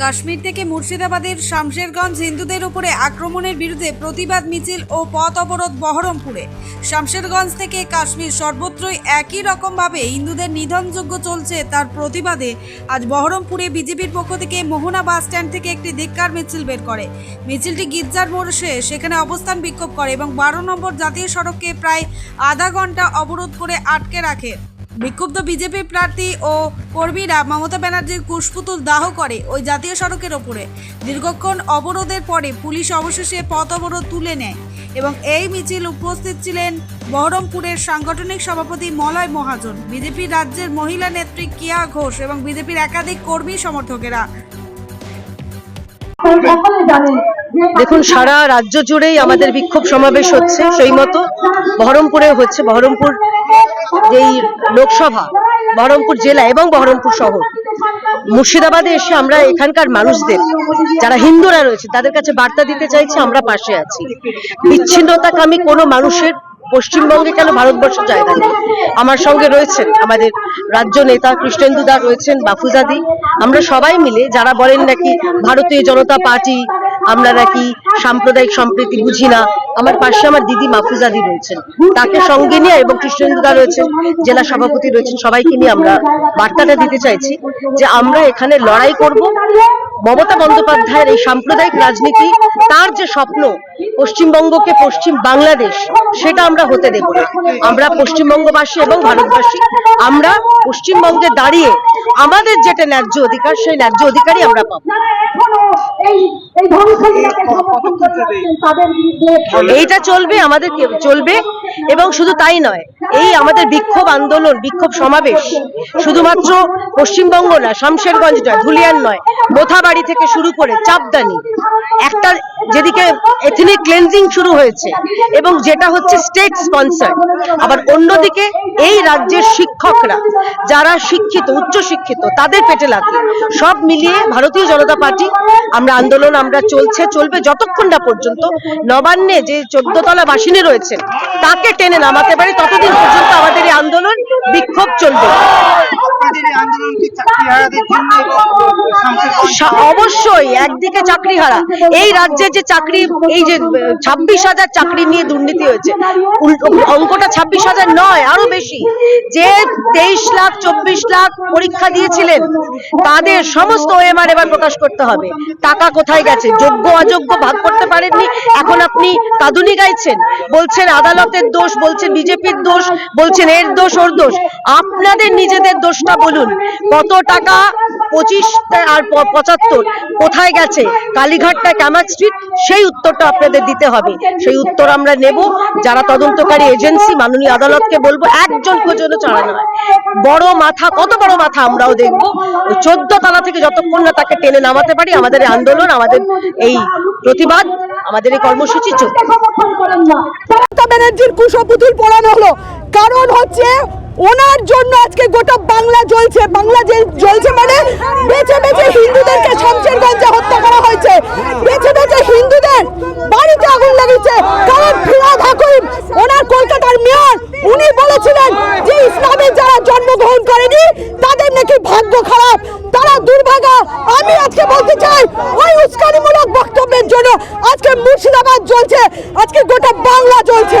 কাশ্মীর থেকে মুর্শিদাবাদের শামশেরগঞ্জ হিন্দুদের উপরে আক্রমণের বিরুদ্ধে প্রতিবাদ মিছিল ও পথ অবরোধ বহরমপুরে। শামশেরগঞ্জ থেকে কাশ্মীর সর্বত্রই একই রকমভাবে হিন্দুদের নিধনযোগ্য চলছে তার প্রতিবাদে। আজ বহরমপুরে বিজেপির পক্ষ থেকে মোহনা বাস স্ট্যান্ড থেকে একটি ধিক্কার মিছিল বের করে। মিছিলটি গির্জার মোড়ে সেখানে অবস্থান বিক্ষোভ করে এবং বারো নম্বর জাতীয় সড়ককে প্রায় আধা ঘণ্টা অবরোধ করে আটকে রাখে। বিক্ষুব্ধ বিজেপি প্রার্থী ও কর্মীরা মমতা ব্যানার্জির কুশপুতুল দাহ করে ওই জাতীয় সড়কের ওপরে। দীর্ঘক্ষণ অবরোধের পরে পুলিশ অবশেষে পথ অবরোধ তুলে নেয় এবং এই মিছিল উপস্থিত ছিলেন বহরমপুরের সাংগঠনিক সভাপতি মলয় মহাজন, বিজেপি রাজ্যের মহিলা নেত্রী কিয়া ঘোষ এবং বিজেপির একাধিক কর্মী সমর্থকেরা। দেখুন, সারা রাজ্য জুড়েই আমাদের বিক্ষোভ সমাবেশ হচ্ছে, সেই মতো বহরমপুরে হচ্ছে। বহরমপুর যেই লোকসভা, বহরমপুর জেলা এবং বহরমপুর শহর, মুর্শিদাবাদে এসে আমরা এখানকার মানুষদের, যারা হিন্দুরা রয়েছে, তাদের কাছে বার্তা দিতে চাইছি, আমরা পাশে আছি। বিচ্ছিন্নতাকামী কোনো মানুষের পশ্চিমবঙ্গে কেন ভারতবর্ষ জায়গা নেই আমার সঙ্গে রয়েছেন আমাদের রাজ্য নেতা কৃষ্ণেন্দু দা রয়েছেন, বাফুজাদি। আমরা সবাই মিলে, যারা বলেন নাকি ভারতীয় জনতা পার্টি আমরা নাকি সাম্প্রদায়িক সম্প্রীতি বুঝি না। আমার পাশে আমার দিদি মাফুজাদি রয়েছেন। তাকে সঙ্গে নিয়ে এবং কৃষ্ণেন্দু দা রয়েছেন, জেলা সভাপতি রয়েছেন, সবাইকে নিয়ে আমরা বার্তাটা দিতে চাইছি যে আমরা এখানে লড়াই করব। মমতা বন্দ্যোপাধ্যায়ের এই সাম্প্রদায়িক রাজনীতি, তার যে স্বপ্ন, পশ্চিমবঙ্গকে পশ্চিম বাংলাদেশ, সেটা আমরা হতে দেব না। আমরা পশ্চিমবঙ্গবাসী এবং ভারতবাসী, আমরা পশ্চিমবঙ্গে দাঁড়িয়ে আমাদের যেটা ন্যায্য অধিকার, সেই ন্যায্য অধিকারই আমরা পাবো। এইটা চলবে আমাদের কে- চলবে? এবং শুধু তাই নয়, এই আমাদের বিক্ষোভ আন্দোলন, বিক্ষোভ সমাবেশ শুধুমাত্র পশ্চিমবঙ্গ না, শামশেরগঞ্জ নয়, ধুলিয়ান নয় মোথাবাড়ি থেকে শুরু করে চাপদানি, একটা যেদিকে এথনিক ক্লেনজিং শুরু হয়েছে এবং যেটা হচ্ছে স্টেট স্পন্সর আবার অন্যদিকে এই রাজ্যের শিক্ষকরা, যারা শিক্ষিত, উচ্চ শিক্ষিত, তাদের পেটে লাগে সব মিলিয়ে ভারতীয় জনতা পার্টি, আমরা আন্দোলন আমরা চলছে, চলবে যতক্ষণ না পর্যন্ত নবান্নে যে চোদ্দতলা বাসিনী রয়েছেন তাকে টেনে নামাতে পারি ততদিন পর্যন্ত আমাদের এই আন্দোলন বিক্ষোভ চলবে। আন্দোলন জন্য অবশ্যই একদিকে চাকরি হারা এই রাজ্যে যে চাকরি, এই যে ছাব্বিশ হাজার চাকরি নিয়ে দুর্নীতি হয়েছে অঙ্কটা ছাব্বিশ হাজার নয়, আরও বেশি। যে তেইশ লাখ, চব্বিশ লাখ পরীক্ষা দিয়েছিলেন, তাদের সমস্ত ওএমআর এবার প্রকাশ করতে হবে। টাকা কোথায় গেছে? যোগ্য, অযোগ্য ভাগ করতে পারেননি। এখন আপনি কাঁদুনি গাইছেন। বলছেন আদালতের দোষ বলছেন বিজেপির দোষ, বলছেন এর দোষ, ওর দোষ। আপনাদের নিজেদের দোষটা বলুন। কত টাকা পঁচিশ আর পঁচাত্তর কোথায় গেছে? কালীঘাটটা কামাক স্ট্রিট সেই উত্তরটা আপনাদের দিতে হবে। সেই উত্তর আমরা নেব। যারা তদন্তকারী এজেন্সি, মাননীয় আদালতকে বলব, একজন পর্যন্ত চালানো হয় বড় মাথা, কত বড় মাথা আমরাও দেখব। চোদ্দ তলা থেকে যতক্ষণ না তাকে টেনে নামাতে পারি, আমাদের আন্দোলন, আমাদের এই প্রতিবাদ, আমাদের এই কর্মসূচি চলবে। মমতা ব্যানার্জির কুশপুতুল পড়ানো হলো। কারণ হচ্ছে ওনার জন্য আজকে গোটা বাংলা জ্বলছে। বাংলা যে জ্বলছে মানে বেছে বেছে হিন্দুদেরকে শমশেরগঞ্জে হত্যা করা হয়েছে। বেছে বেছে হিন্দুদের বাড়িতে আগুন লাগিয়েছে কারণ ফিরাদ হাকিম, ওনার কলকাতার মেয়র, উনি বলেছিলেন যে ইসলামে যারা জন্মগ্রহণ করেনি, তাদের নাকি ভাগ্য খারাপ। তারা দুর্ভাগা। আমি আজকে বলতে চাই, ওই উস্কানিমূলক বক্তব্যের জন্য আজকে মুর্শিদাবাদ জ্বলছে। আজকে গোটা বাংলা জ্বলছে।